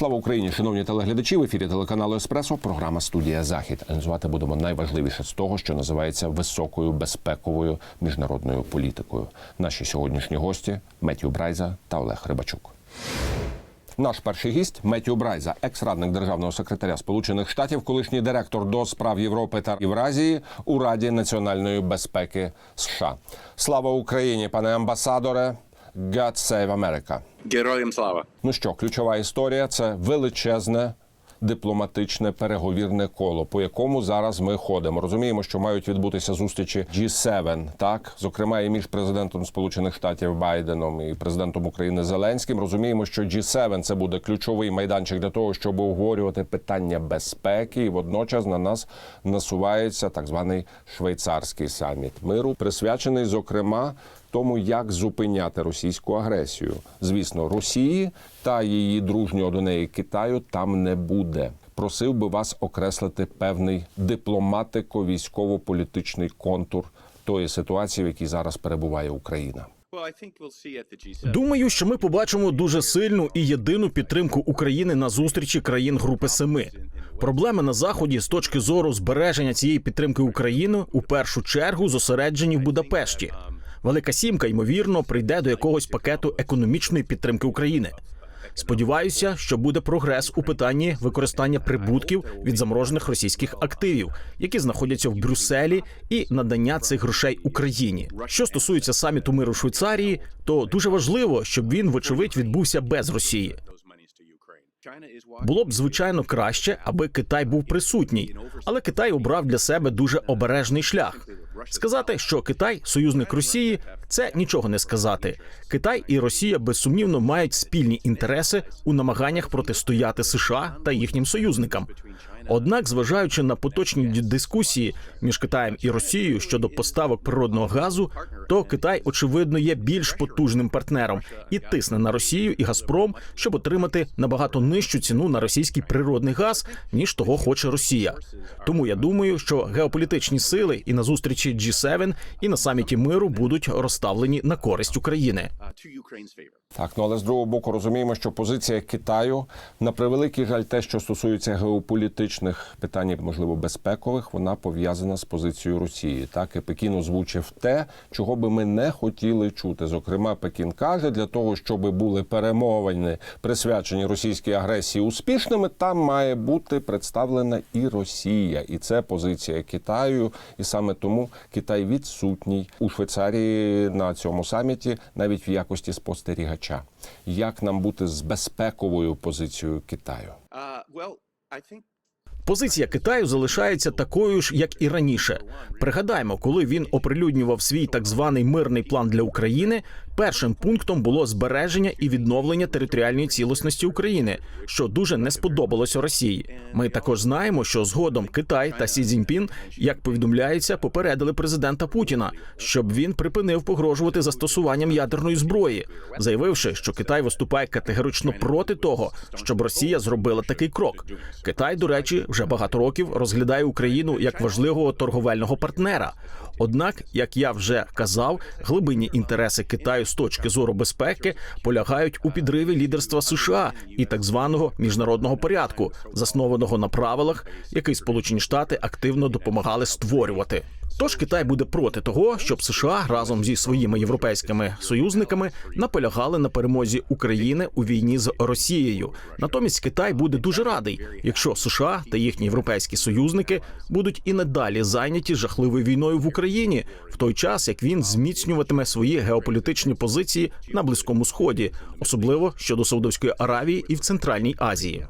Слава Україні, шановні телеглядачі. В ефірі телеканалу Еспресо. Програма Студія Захід. Аналізувати будемо найважливіше з того, що називається високою безпековою міжнародною політикою. Наші сьогоднішні гості Меттю Брайза та Олег Рибачук. Наш перший гість Меттю Брайза, екс-радник державного секретаря Сполучених Штатів, колишній директор до справ Європи та Євразії у Раді національної безпеки США. Слава Україні, пане амбасадоре! God save America! Героям слава! Ну що, ключова історія це величезне дипломатичне переговірне коло, по якому зараз ми ходимо. Розуміємо, що мають відбутися зустрічі G7, так зокрема і між президентом Сполучених Штатів Байденом і президентом України Зеленським. Розуміємо, що G7 – це буде ключовий майданчик для того, щоб обговорювати питання безпеки, і водночас на нас насувається так званий швейцарський саміт миру, присвячений зокрема тому, як зупиняти російську агресію. Звісно, Росії та її дружнього до неї Китаю там не буде. Просив би вас окреслити певний дипломатико-військово-політичний контур тої ситуації, в якій зараз перебуває Україна. Думаю, що ми побачимо дуже сильну і єдину підтримку України на зустрічі країн Групи Семи. Проблеми на заході з точки зору збереження цієї підтримки України у першу чергу зосереджені в Будапешті. Велика сімка ймовірно прийде до якогось пакету економічної підтримки України. Сподіваюся, що буде прогрес у питанні використання прибутків від заморожених російських активів, які знаходяться в Брюсселі, і надання цих грошей Україні. Що стосується саміту миру Швейцарії, то дуже важливо, щоб він, вочевидь, відбувся без Росії. Було б звичайно краще, аби Китай був присутній, але Китай обрав для себе дуже обережний шлях. Сказати, що Китай союзник Росії, це нічого не сказати. Китай і Росія безсумнівно мають спільні інтереси у намаганнях протистояти США та їхнім союзникам. Однак, зважаючи на поточні дискусії між Китаєм і Росією щодо поставок природного газу, то Китай очевидно є більш потужним партнером і тисне на Росію і Газпром, щоб отримати набагато нижчу ціну на російський природний газ, ніж того хоче Росія. Тому я думаю, що геополітичні сили і на зустрічі G7, і на саміті миру будуть розставлені на користь України. Так, ну але з другого боку розуміємо, що позиція Китаю на превеликий жаль, те, що стосується геополітичних питань, можливо, безпекових, вона пов'язана з позицією Росії. Так і Пекін озвучив те, чого би ми не хотіли чути. Зокрема, Пекін каже, для того, щоб були перемовини присвячені російській агресії успішними, там має бути представлена і Росія, і це позиція Китаю. І саме тому Китай відсутній у Швейцарії на цьому саміті, навіть в якості спостерігача. Як нам бути з безпековою позицією Китаю? Позиція Китаю залишається такою ж, як і раніше. Пригадаємо, коли він оприлюднював свій так званий мирний план для України. Першим пунктом було збереження і відновлення територіальної цілісності України, що дуже не сподобалося Росії. Ми також знаємо, що згодом Китай та Сі Цзіньпін, як повідомляється, попередили президента Путіна, щоб він припинив погрожувати застосуванням ядерної зброї, заявивши, що Китай виступає категорично проти того, щоб Росія зробила такий крок. Китай, до речі, вже багато років розглядає Україну як важливого торговельного партнера. Однак, як я вже казав, глибинні інтереси Китаю з точки зору безпеки полягають у підриві лідерства США і так званого міжнародного порядку, заснованого на правилах, який Сполучені Штати активно допомагали створювати. Тож Китай буде проти того, щоб США разом зі своїми європейськими союзниками наполягали на перемозі України у війні з Росією. Натомість Китай буде дуже радий, якщо США та їхні європейські союзники будуть і надалі зайняті жахливою війною в Україні, в той час як він зміцнюватиме свої геополітичні позиції на близькому сході, особливо щодо Саудовської Аравії і в Центральній Азії.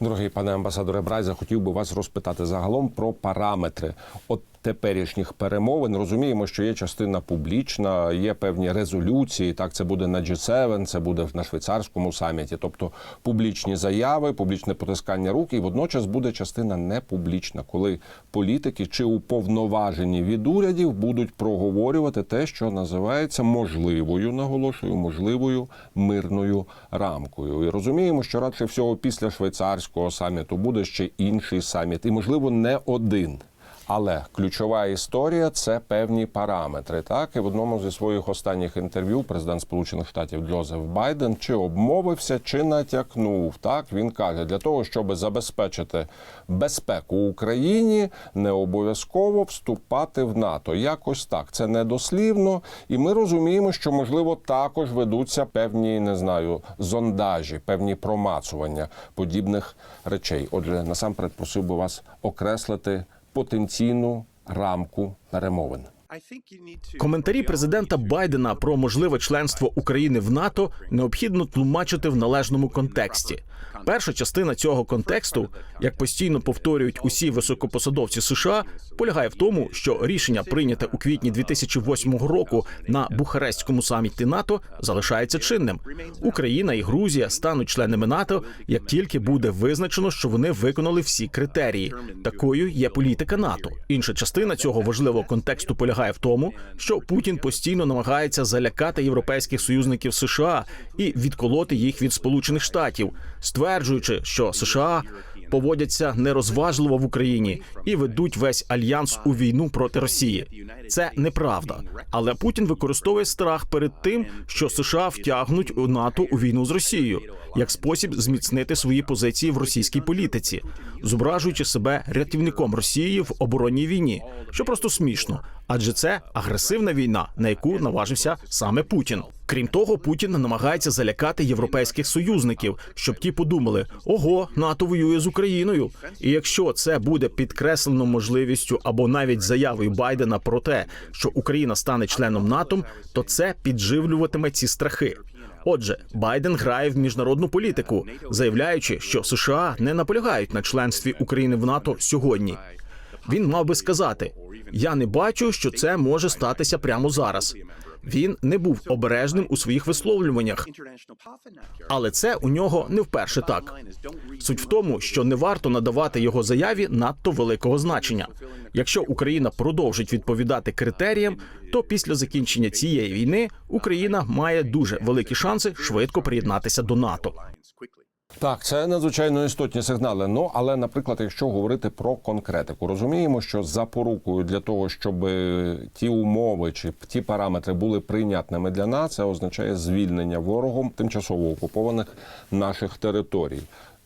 Дорогий пане амбасадоре Брайза, хотів би вас розпитати загалом про параметри от теперішніх перемовин. Розуміємо, що є частина публічна, є певні резолюції. Так, це буде на G7, це буде на швейцарському саміті, тобто публічні заяви, публічне потискання рук, і водночас буде частина непублічна, коли політики чи уповноважені від урядів будуть проговорювати те, що називається можливою, наголошую, можливою мирною рамкою. І розуміємо, що радше всього після швейцарського саміту буде ще інший саміт, і можливо не один. Але ключова історія це певні параметри. Так і в одному зі своїх останніх інтерв'ю президент Сполучених Штатів Джозеф Байден чи обмовився, чи натякнув. Так він каже, для того, щоб забезпечити безпеку Україні, не обов'язково вступати в НАТО. Якось так. Це недослівно, і ми розуміємо, що можливо також ведуться певні, не знаю, зондажі, певні промацування подібних речей. Отже, насамперед просив би вас окреслити потенційну рамку перемовин. Коментарі президента Байдена про можливе членство України в НАТО необхідно тлумачити в належному контексті. Перша частина цього контексту, як постійно повторюють усі високопосадовці США, полягає в тому, що рішення, прийняте у квітні 2008 року на Бухарестському саміті НАТО, залишається чинним. Україна і Грузія стануть членами НАТО, як тільки буде визначено, що вони виконали всі критерії. Такою є політика НАТО. Інша частина цього важливого контексту полягає в тому, що Путін постійно намагається залякати європейських союзників США і відколоти їх від Сполучених Штатів, стверджуючи, що США поводяться нерозважливо в Україні і ведуть весь альянс у війну проти Росії. Це неправда. Але Путін використовує страх перед тим, що США втягнуть у НАТО у війну з Росією як спосіб зміцнити свої позиції в російській політиці, зображуючи себе рятівником Росії в оборонній війні, що просто смішно, адже це агресивна війна, на яку наважився саме Путін. Крім того, Путін намагається залякати європейських союзників, щоб ті подумали: ого, НАТО воює з Україною. І якщо це буде підкреслено можливістю або навіть заявою Байдена про те, що Україна стане членом НАТО, то це підживлюватиме ці страхи. Отже, Байден грає в міжнародну політику, заявляючи, що США не наполягають на членстві України в НАТО сьогодні. Він мав би сказати: я не бачу, що це може статися прямо зараз. Він не був обережним у своїх висловлюваннях, але це у нього не вперше так. Суть в тому, що не варто надавати його заяві надто великого значення. Якщо Україна продовжить відповідати критеріям, то після закінчення цієї війни Україна має дуже великі шанси швидко приєднатися до НАТО. Так, це надзвичайно істотні сигнали. Ну але, наприклад, якщо говорити про конкретику, розуміємо, що запорукою для того, щоб е, ті умови чи ті параметри були прийнятними для нас, це означає звільнення ворогом тимчасово окупованих наших територій.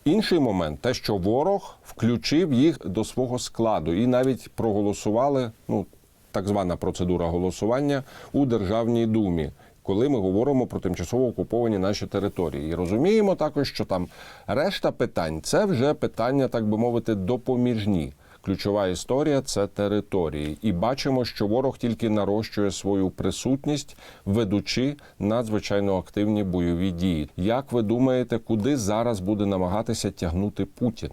Інший момент те, що ворог включив їх до свого складу і навіть проголосували. Ну так звана процедура голосування у Державній думі коли ми говоримо про тимчасово окуповані наші території. І розуміємо також, що там решта питань це вже питання, так би мовити, допоміжні. Ключова історія це території, і бачимо, що ворог тільки нарощує свою присутність, ведучи надзвичайно активні бойові дії. Як ви думаєте, куди зараз буде намагатися тягнути Путін?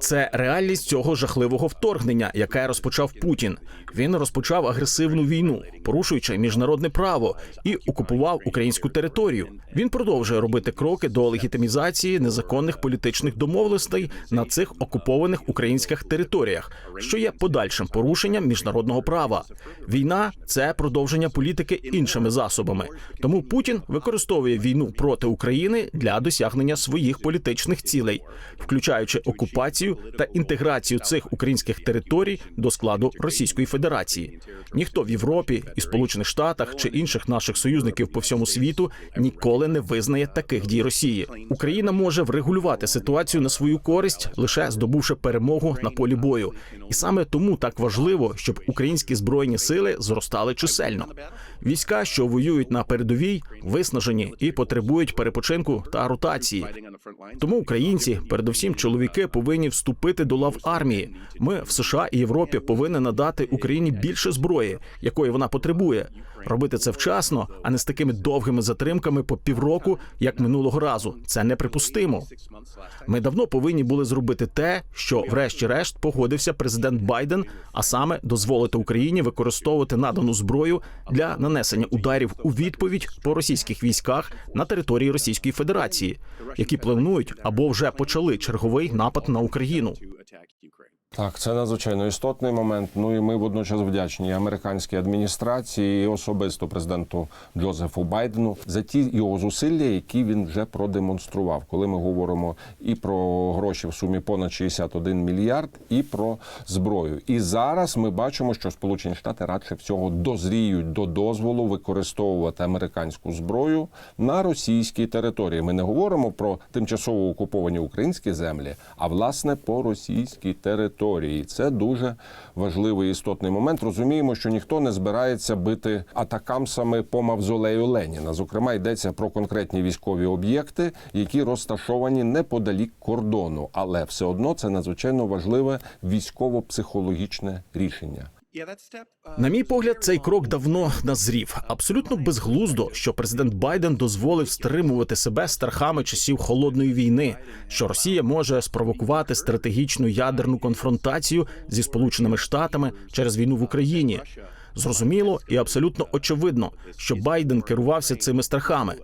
Це реальність цього жахливого вторгнення, яке розпочав Путін. Він розпочав агресивну війну, порушуючи міжнародне право, і окупував українську територію. Він продовжує робити кроки до легітимізації незаконних політичних домовленостей на цих окупованих українських територіях, що є подальшим порушенням міжнародного права. Війна це продовження політики іншими засобами. Тому Путін використовує війну проти України для досягнення своїх політичних цілей, включаючи окупацію та інтеграцію цих українських територій до складу Російської Федерації. Ніхто в Європі і Сполучених Штатах чи інших наших союзників по всьому світу ніколи не визнає таких дій Росії. Україна може врегулювати ситуацію на свою користь, лише здобувши перемогу на полі бою, і саме тому так важливо, щоб українські збройні сили зростали чисельно. Війська, що воюють на передовій, виснажені і потребують перепочинку та ротації. Тому українці, передусім чоловіки, повинні вступити до лав армії. Ми в США і Європі повинні надати Україні більше зброї, якої вона потребує. Робити це вчасно, а не з такими довгими затримками по півроку, як минулого разу. Це неприпустимо. Ми давно повинні були зробити те, що, врешті-решт, погодився президент Байден, а саме дозволити Україні використовувати надану зброю для нанесення ударів у відповідь по російських військах на території Російської Федерації, які планують або вже почали черговий напад на Україну. Так, це надзвичайно істотний момент. Ну і ми водночас вдячні американській адміністрації, і особисто президенту Джозефу Байдену за ті його зусилля, які він вже продемонстрував, коли ми говоримо і про гроші в сумі понад 61 мільярд, і про зброю. І зараз ми бачимо, що Сполучені Штати радше всього дозріють до дозволу використовувати американську зброю на російській території. Ми не говоримо про тимчасово окуповані українські землі, а власне по російській території. Це дуже важливий істотний момент. Розуміємо, що ніхто не збирається бити атакамсами по мавзолею Леніна. Зокрема, йдеться про конкретні військові об'єкти, які розташовані неподалік кордону, але все одно це надзвичайно важливе військово-психологічне рішення. На мій погляд, цей крок давно назрів. Абсолютно безглуздо, що президент Байден дозволив стримувати себе страхами часів холодної війни, що Росія може спровокувати стратегічну ядерну конфронтацію зі Сполученими Штатами через війну в Україні. Зрозуміло і абсолютно очевидно, що Байден керувався цими страхами.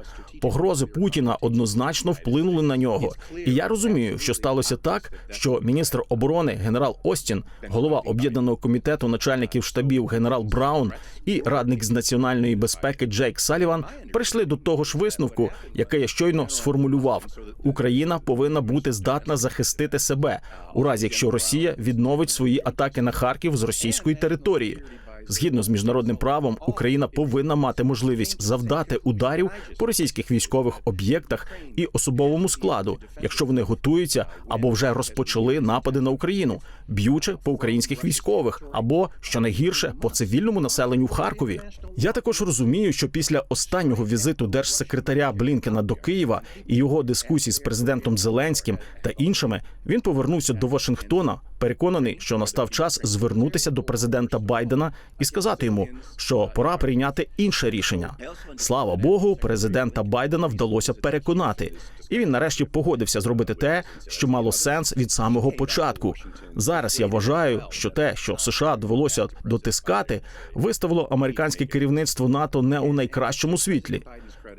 Погрози Путіна однозначно вплинули на нього. І я розумію, що сталося так, що міністр оборони генерал Остін, голова об'єднаного комітету начальників штабів генерал Браун і радник з національної безпеки Джейк Саліван прийшли до того ж висновку, який я щойно сформулював. Україна повинна бути здатна захистити себе у разі, якщо Росія відновить свої атаки на Харків з російської території. Згідно з міжнародним правом, Україна повинна мати можливість завдати ударів по російських військових об'єктах і особовому складу, якщо вони готуються або вже розпочали напади на Україну, б'ючи по українських військових, або що найгірше по цивільному населенню в Харкові. Я також розумію, що після останнього візиту держсекретаря Блінкена до Києва і його дискусій з президентом Зеленським та іншими він повернувся до Вашингтона, переконаний, що настав час звернутися до президента Байдена і сказати йому, що пора прийняти інше рішення. Слава Богу, президента Байдена вдалося переконати, і він нарешті погодився зробити те, що мало сенс від самого початку. Зараз я вважаю, що те, що США довелося дотискати, виставило американське керівництво НАТО не у найкращому світлі.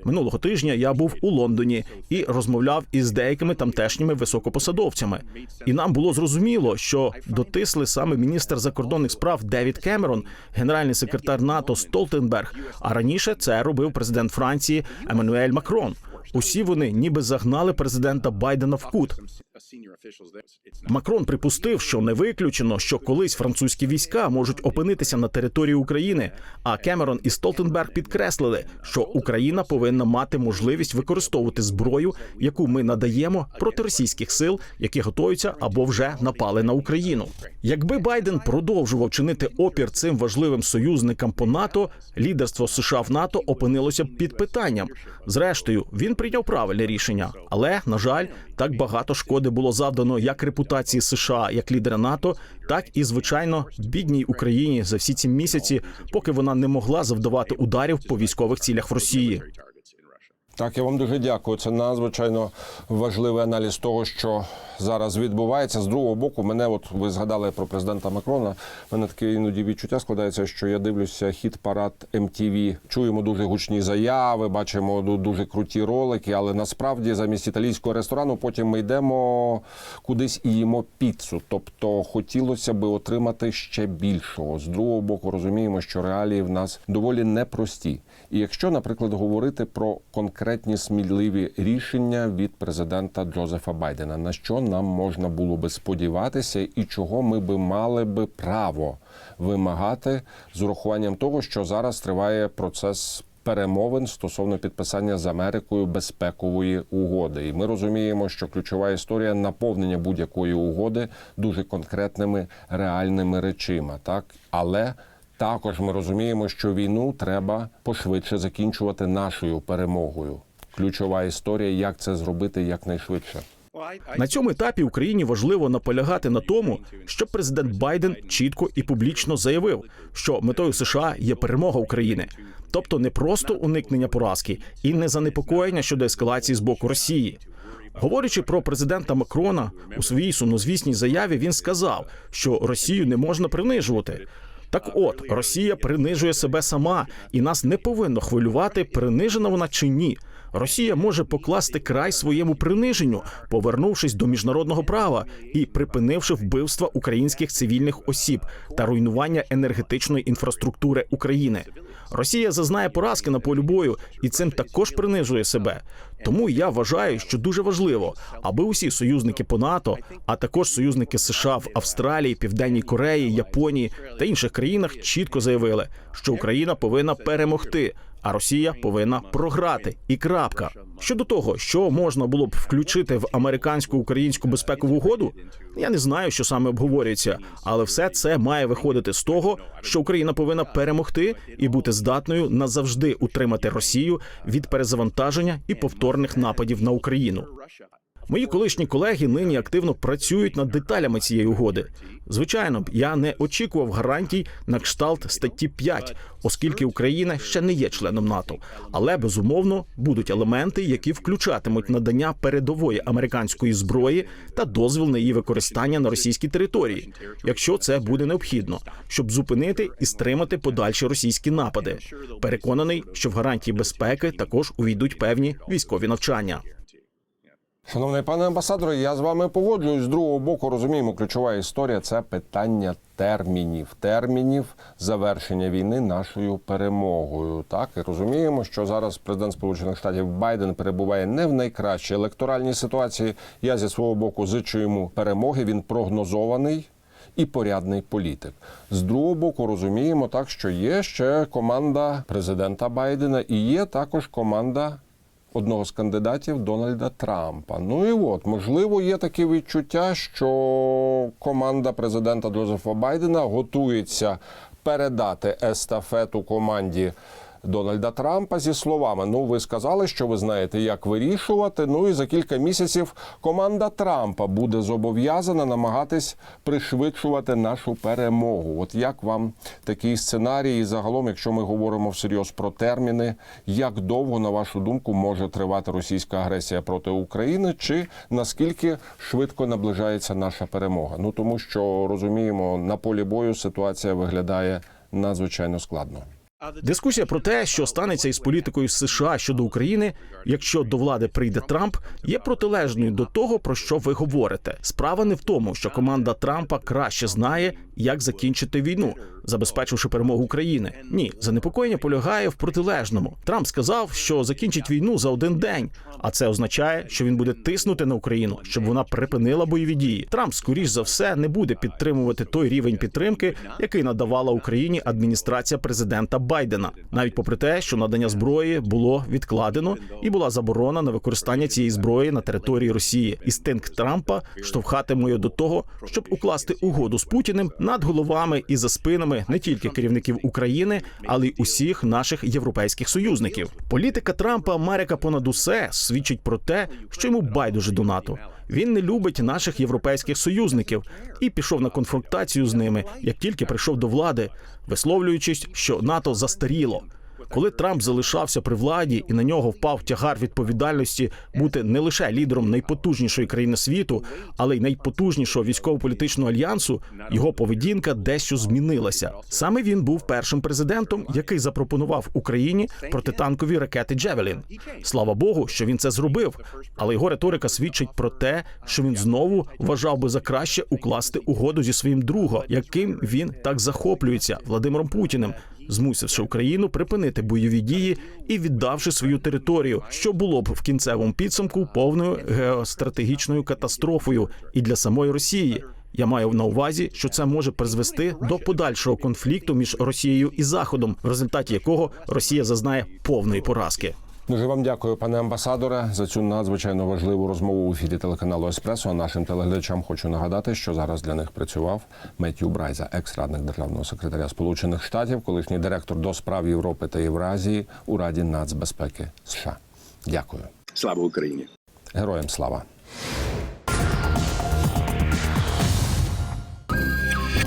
Минулого тижня я був у Лондоні і розмовляв із деякими тамтешніми високопосадовцями. І нам було зрозуміло, що дотисли саме міністр закордонних справ Девід Кемерон, генеральний секретар НАТО Столтенберг. А раніше це робив президент Франції Еммануель Макрон. Усі вони ніби загнали президента Байдена в кут. Макрон припустив, що не виключено, що колись французькі війська можуть опинитися на території України. А Кемерон і Столтенберг підкреслили, що Україна повинна мати можливість використовувати зброю, яку ми надаємо проти російських сил, які готуються або вже напали на Україну. Якби Байден продовжував чинити опір цим важливим союзникам по НАТО, лідерство США в НАТО опинилося б під питанням. Зрештою, він прийняв правильне рішення, але на жаль, так багато шкоди було завдано як репутації США як лідера НАТО, так і звичайно бідній Україні за всі ці місяці, поки вона не могла завдавати ударів по військових цілях в Росії. Так, я вам дуже дякую. Це надзвичайно важливий аналіз того, що зараз відбувається. З другого боку, мене, от ви згадали про президента Макрона. в Мене таке іноді відчуття складається, що я дивлюся хіт парад MTV. Чуємо дуже гучні заяви, бачимо ду- дуже круті ролики, але насправді замість італійського ресторану потім ми йдемо кудись і їмо піцу. Тобто хотілося би отримати ще більшого. З другого боку, розуміємо, що реалії в нас доволі непрості. І якщо, наприклад, говорити про конкретні сміливі рішення від президента Джозефа Байдена, на що нам можна було би сподіватися, і чого ми би мали би право вимагати з урахуванням того, що зараз триває процес. Перемовин стосовно підписання з Америкою безпекової угоди, і ми розуміємо, що ключова історія наповнення будь-якої угоди дуже конкретними реальними речима, так але також ми розуміємо, що війну треба пошвидше закінчувати нашою перемогою. Ключова історія, як це зробити якнайшвидше. На цьому етапі Україні важливо наполягати на тому, щоб президент Байден чітко і публічно заявив, що метою США є перемога України, тобто не просто уникнення поразки і не занепокоєння щодо ескалації з боку Росії. Говорячи про президента Макрона у своїй сумнозвісній заяві, він сказав, що Росію не можна принижувати. Так от Росія принижує себе сама, і нас не повинно хвилювати, принижена вона чи ні. Росія може покласти край своєму приниженню, повернувшись до міжнародного права і припинивши вбивства українських цивільних осіб та руйнування енергетичної інфраструктури України. Росія зазнає поразки на полі бою і цим також принижує себе. Тому я вважаю, що дуже важливо, аби усі союзники по НАТО, а також союзники США в Австралії, Південній Кореї, Японії та інших країнах чітко заявили, що Україна повинна перемогти, а Росія повинна програти. І крапка. Щодо того, що можна було б включити в американську українську безпекову угоду, я не знаю, що саме обговорюється, але все це має виходити з того, що Україна повинна перемогти і бути здатною назавжди утримати Росію від перезавантаження і повторних нападів на Україну. Мої колишні колеги нині активно працюють над деталями цієї угоди. Звичайно б, я не очікував гарантій на кшталт статті 5, оскільки Україна ще не є членом НАТО. Але безумовно будуть елементи, які включатимуть надання передової американської зброї та дозвіл на її використання на російській території, якщо це буде необхідно, щоб зупинити і стримати подальші російські напади. Переконаний, що в гарантії безпеки також увійдуть певні військові навчання. Шановний пане амбасадоре, я з вами погоджуюсь. З другого боку, розуміємо, ключова історія це питання термінів, термінів завершення війни нашою перемогою. Так і розуміємо, що зараз президент Сполучених Штатів Байден перебуває не в найкращій електоральній ситуації. Я зі свого боку зичу йому перемоги. Він прогнозований. І порядний політик з другого боку розуміємо так, що є ще команда президента Байдена, і є також команда одного з кандидатів Дональда Трампа. Ну і от можливо є таке відчуття, що команда президента Джозефа Байдена готується передати естафету команді. Дональда Трампа зі словами: Ну, ви сказали, що ви знаєте, як вирішувати. Ну і за кілька місяців команда Трампа буде зобов'язана намагатись пришвидшувати нашу перемогу. От як вам такий сценарій? І загалом, якщо ми говоримо всерйоз про терміни, як довго, на вашу думку, може тривати російська агресія проти України, чи наскільки швидко наближається наша перемога? Ну тому що розуміємо, на полі бою ситуація виглядає надзвичайно складно. Дискусія про те, що станеться із політикою США щодо України, якщо до влади прийде Трамп, є протилежною до того, про що ви говорите. Справа не в тому, що команда Трампа краще знає, як закінчити війну, забезпечивши перемогу України. Ні, занепокоєння полягає в протилежному. Трамп сказав, що закінчить війну за один день, а це означає, що він буде тиснути на Україну, щоб вона припинила бойові дії. Трамп, скоріш за все, не буде підтримувати той рівень підтримки, який надавала Україні адміністрація президента Байдена, навіть попри те, що надання зброї було відкладено і була заборона на використання цієї зброї на території Росії. Інстинкт Трампа штовхатиме до того, щоб укласти угоду з Путіним над головами і за спинами не тільки керівників України, але й усіх наших європейських союзників. Політика Трампа Америка понад усе свідчить про те, що йому байдуже до НАТО. Він не любить наших європейських союзників і пішов на конфронтацію з ними, як тільки прийшов до влади, висловлюючись, що НАТО застаріло. Коли Трамп залишався при владі і на нього впав тягар відповідальності бути не лише лідером найпотужнішої країни світу, але й найпотужнішого військово-політичного альянсу, його поведінка дещо змінилася. Саме він був першим президентом, який запропонував Україні протитанкові ракети Джевелін. Слава Богу, що він це зробив. Але його риторика свідчить про те, що він знову вважав би за краще укласти угоду зі своїм другом, яким він так захоплюється Владимиром Путіним змусивши Україну припинити бойові дії і віддавши свою територію, що було б в кінцевому підсумку повною геостратегічною катастрофою і для самої Росії. Я маю на увазі, що це може призвести до подальшого конфлікту між Росією і Заходом, в результаті якого Росія зазнає повної поразки. Дуже вам дякую, пане амбасадоре, за цю надзвичайно важливу розмову у ефірі телеканалу Еспресо. А нашим телеглядачам хочу нагадати, що зараз для них працював Меттью Брайза, екс-радник державного секретаря Сполучених Штатів, колишній директор до справ Європи та Євразії у Раді нацбезпеки США. Дякую, Слава Україні! героям слава.